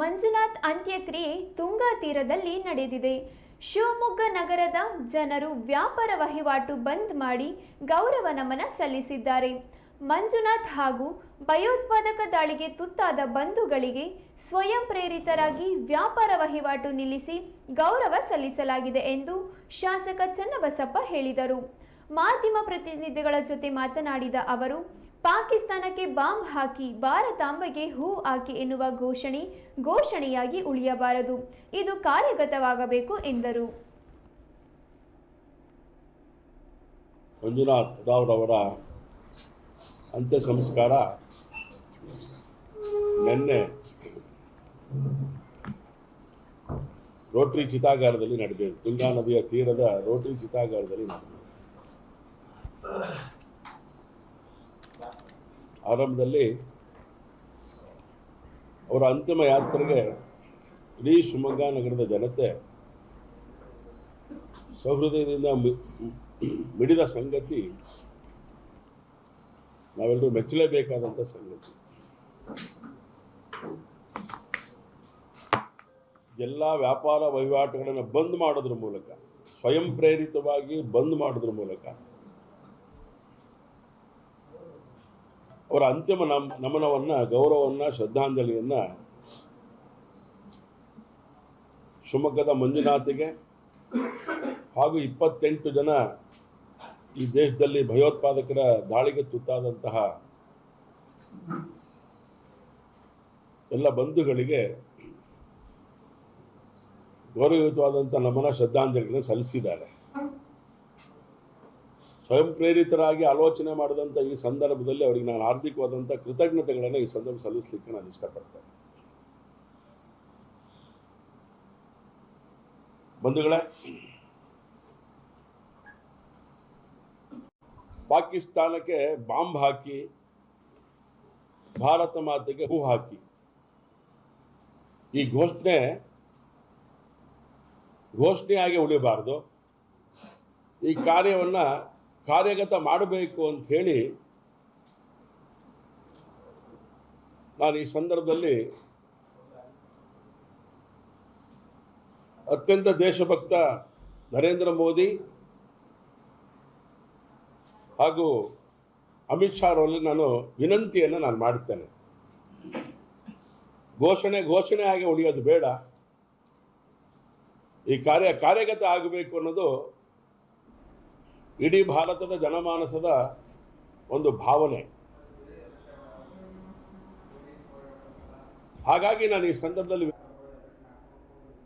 ಮಂಜುನಾಥ್ ಅಂತ್ಯಕ್ರಿಯೆ ತುಂಗಾ ತೀರದಲ್ಲಿ ನಡೆದಿದೆ. ಶಿವಮೊಗ್ಗ ನಗರದ ಜನರು ವ್ಯಾಪಾರ ವಹಿವಾಟು ಬಂದ್ ಮಾಡಿ ಗೌರವ ನಮನ ಸಲ್ಲಿಸಿದ್ದಾರೆ. ಮಂಜುನಾಥ್ ಹಾಗೂ ಭಯೋತ್ಪಾದಕ ದಾಳಿಗೆ ತುತ್ತಾದ ಬಂಧುಗಳಿಗೆ ಸ್ವಯಂ ಪ್ರೇರಿತರಾಗಿ ವ್ಯಾಪಾರ ವಹಿವಾಟು ನಿಲ್ಲಿಸಿ ಗೌರವ ಸಲ್ಲಿಸಲಾಗಿದೆ ಎಂದು ಶಾಸಕ ಚನ್ನಬಸಪ್ಪ ಹೇಳಿದರು. ಮಾಧ್ಯಮ ಪ್ರತಿನಿಧಿಗಳ ಜೊತೆ ಮಾತನಾಡಿದ ಅವರು ಪಾಕಿಸ್ತಾನಕ್ಕೆ ಬಾಂಬ್ ಹಾಕಿ ಭಾರತಾಂಬೆಗೆ ಹೂ ಹಾಕಿ ಎನ್ನುವ ಘೋಷಣೆ ಘೋಷಣೆಯಾಗಿ ಉಳಿಯಬಾರದು. ಇದು ಕಾರ್ಯಗತವಾಗಬೇಕು ಎಂದರು. ಮಂಜುನಾಥ್ ರಾವ್ರವರ ಅಂತ್ಯ ಸಂಸ್ಕಾರ ನಿನ್ನೆ ರೋಟರಿ ಚಿತಾಗಾರದಲ್ಲಿ ನಡೆದಿದೆ. ತುಂಗಾ ನದಿಯ ತೀರದ ರೋಟರಿ ಚಿತಾಗಾರದಲ್ಲಿ ನಡೆದಿದೆ. ಆರಂಭದಲ್ಲಿ ಅವರ ಅಂತಿಮ ಯಾತ್ರೆಗೆ ಇಡೀ ಶಿವಮೊಗ್ಗ ನಗರದ ಜನತೆ ಸಹೃದಯದಿಂದ ಮಿಡಿದ ಸಂಗತಿ ನಾವೆಲ್ಲರೂ ಮೆಚ್ಚಲೇಬೇಕಾದಂಥ ಸಂಗತಿ. ಎಲ್ಲ ವ್ಯಾಪಾರ ವಹಿವಾಟುಗಳನ್ನು ಬಂದ್ ಮಾಡೋದ್ರ ಮೂಲಕ, ಸ್ವಯಂ ಪ್ರೇರಿತವಾಗಿ ಬಂದ್ ಮಾಡೋದ್ರ ಮೂಲಕ ಅವರ ಅಂತಿಮ ನಮ್, ನಮನವನ್ನು, ಗೌರವವನ್ನು, ಶ್ರದ್ಧಾಂಜಲಿಯನ್ನು ಶಿವಮೊಗ್ಗದ ಮಂಜುನಾಥಿಗೆ ಹಾಗೂ ಇಪ್ಪತ್ತೆಂಟು ಜನ ಈ ದೇಶದಲ್ಲಿ ಭಯೋತ್ಪಾದಕರ ದಾಳಿಗೆ ತುತ್ತಾದಂತಹ ಎಲ್ಲ ಬಂಧುಗಳಿಗೆ ಗೌರವಯುತವಾದಂಥ ನಮನ ಶ್ರದ್ಧಾಂಜಲಿಗಳನ್ನು ಸಲ್ಲಿಸಿದ್ದಾರೆ. ಸ್ವಯಂ ಪ್ರೇರಿತರಾಗಿ ಆಲೋಚನೆ ಮಾಡಿದಂಥ ಈ ಸಂದರ್ಭದಲ್ಲಿ ಅವರಿಗೆ ನಾನು ಆರ್ಥಿಕವಾದಂಥ ಕೃತಜ್ಞತೆಗಳನ್ನು ಈ ಸಂದರ್ಭ ಸಲ್ಲಿಸಲಿಕ್ಕೆ ನಾನು ಇಷ್ಟಪಡ್ತೇನೆ. ಬಂಧುಗಳೇ, ಪಾಕಿಸ್ತಾನಕ್ಕೆ ಬಾಂಬ್ ಹಾಕಿ, ಭಾರತ ಮಾತೆಗೆ ಹೂ ಹಾಕಿ, ಈ ಘೋಷಣೆ, ಘೋಷಣೆಯಾಗಿ ಉಳಿಬಾರ್ದು ಈ ಕಾರ್ಯವನ್ನು ಕಾರ್ಯಗತ ಮಾಡಬೇಕು ಅಂತ ಹೇಳಿ ನಾನು ಈ ಸಂದರ್ಭದಲ್ಲಿ ಅತ್ಯಂತ ದೇಶಭಕ್ತ ನರೇಂದ್ರ ಮೋದಿ ಹಾಗೂ ಅಮಿತ್ ಶಾ ಅವರಲ್ಲಿ ನಾನು ವಿನಂತಿಯನ್ನು ನಾನು ಮಾಡುತ್ತೇನೆ. ಘೋಷಣೆ ಘೋಷಣೆ ಆಗಿ ಉಳಿಯೋದು ಬೇಡ. ಈ ಕಾರ್ಯ ಕಾರ್ಯಗತ ಆಗಬೇಕು ಅನ್ನೋದು ಇಡೀ ಭಾರತದ ಜನಮಾನಸದ ಒಂದು ಭಾವನೆ. ಹಾಗಾಗಿ ನಾನು ಈ ಸಂದರ್ಭದಲ್ಲಿ